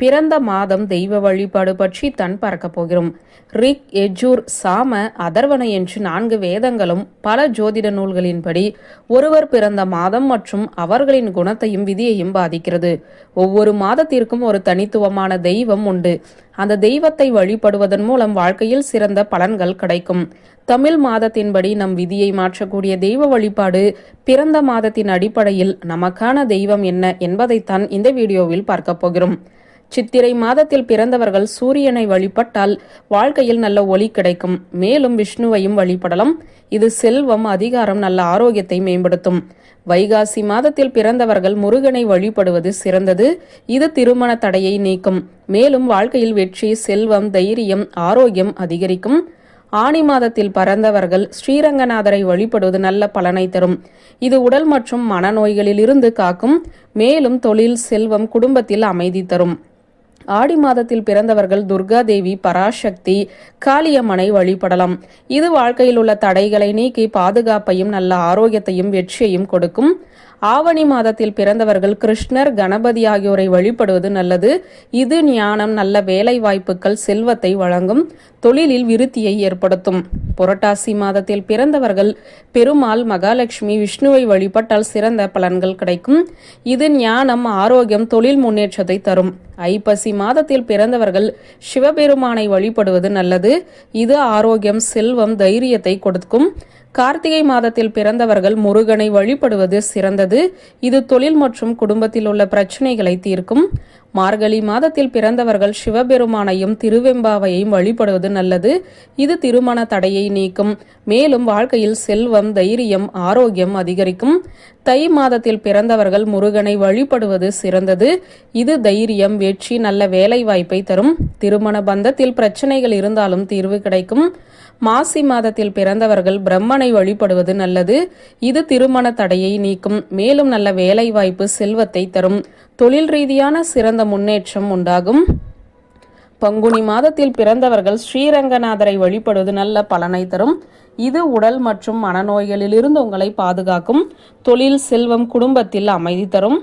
பிறந்த மாதம் தெய்வ வழிபாடு பற்றி தன் பறக்க போகிறோம். ரிக் எஜூர் சாம அதர்வன என்று நான்கு வேதங்களும் பல ஜோதிட நூல்களின்படி ஒருவர் பிறந்த மாதம் மற்றும் அவர்களின் குணத்தையும் விதியையும் பாதிக்கிறது. ஒவ்வொரு மாதத்திற்கும் ஒரு தனித்துவமான தெய்வம் உண்டு. அந்த தெய்வத்தை வழிபடுவதன் மூலம் வாழ்க்கையில் சிறந்த பலன்கள் கிடைக்கும். தமிழ் மாதத்தின்படி நம் விதியை மாற்றக்கூடிய தெய்வ வழிபாடு பிறந்த மாதத்தின் அடிப்படையில் நமக்கான தெய்வம் என்ன என்பதைத்தான் இந்த வீடியோவில் பார்க்க போகிறோம். சித்திரை மாதத்தில் பிறந்தவர்கள் சூரியனை வழிபட்டால் வாழ்க்கையில் நல்ல ஒளி கிடைக்கும். மேலும் விஷ்ணுவையும் வழிபடலாம். இது செல்வம் அதிகாரம் நல்ல ஆரோக்கியத்தை மேம்படுத்தும். வைகாசி மாதத்தில் பிறந்தவர்கள் முருகனை வழிபடுவது சிறந்தது. இது திருமண தடையை நீக்கும். மேலும் வாழ்க்கையில் வெற்றி செல்வம் தைரியம் ஆரோக்கியம் அதிகரிக்கும். ஆணி மாதத்தில் பறந்தவர்கள் ஸ்ரீரங்கநாதரை வழிபடுவது நல்ல பலனை தரும். இது உடல் மற்றும் மனநோய்களில் இருந்து காக்கும். மேலும் தொழில் செல்வம் குடும்பத்தில் அமைதி தரும். ஆடி மாதத்தில் பிறந்தவர்கள் துர்கா தேவி பராசக்தி காளியம்மனை வழிபடலாம். இது வாழ்க்கையில் உள்ள தடைகளை நீக்கி பாதுகாப்பையும் நல்ல ஆரோக்கியத்தையும் வெற்றியையும் கொடுக்கும். ஆவணி மாதத்தில் பிறந்தவர்கள் கிருஷ்ணர் கணபதி ஆகியோரை வழிபடுவது நல்லது. இது ஞானம் நல்ல வேலை வாய்ப்புகள் செல்வத்தை வழங்கும் தொழிலில் விருத்தியை ஏற்படுத்தும். புரட்டாசி மாதத்தில் பிறந்தவர்கள் பெருமாள் மகாலட்சுமி விஷ்ணுவை வழிபட்டால் சிறந்த பலன்கள் கிடைக்கும். இது ஞானம் ஆரோக்கியம் தொழில் முன்னேற்றத்தை தரும். ஐப்பசி மாதத்தில் பிறந்தவர்கள் சிவபெருமானை வழிபடுவது நல்லது. இது ஆரோக்கியம் செல்வம் தைரியத்தை கொடுக்கும். கார்த்திகை மாதத்தில் பிறந்தவர்கள் முருகனை வழிபடுவது சிறந்தது. இது தொழில் மற்றும் குடும்பத்தில் உள்ள பிரச்சனைகளை தீர்க்கும். மார்கழி மாதத்தில் பிறந்தவர்கள் சிவபெருமானையும் திருவெம்பாவையும் வழிபடுவது நல்லது. இது திருமண தடையை நீக்கும். மேலும் வாழ்க்கையில் செல்வம் தைரியம் ஆரோக்கியம் அதிகரிக்கும். தை மாதத்தில் பிறந்தவர்கள் முருகனை வழிபடுவது சிறந்தது. இது தைரியம் வெற்றி நல்ல வேலை வாய்ப்பை தரும். திருமண பந்தத்தில் பிரச்சனைகள் இருந்தாலும் தீர்வு கிடைக்கும். மாசி மாதத்தில் பிறந்தவர்கள் பிரம்மனை வழிபடுவது நல்லது. இது திருமண தடையை நீக்கும். மேலும் நல்ல வேலை வாய்ப்பு செல்வத்தை தரும். தொழில் ரீதியான சிறந்த முன்னேற்றம் உண்டாகும். பங்குனி மாதத்தில் பிறந்தவர்கள் ஸ்ரீரங்கநாதரை வழிபடுவது நல்ல பலனை தரும். இது உடல் மற்றும் மனநோய்களிலிருந்து உங்களை பாதுகாக்கும். தொழில் செல்வம் குடும்பத்தில் அமைதி தரும்.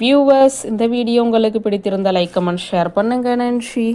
வியூவர்ஸ் இந்த வீடியோ உங்களுக்கு பிடித்திருந்த லைக் கமெண்ட் ஷேர் பண்ணுங்க. நன்றி.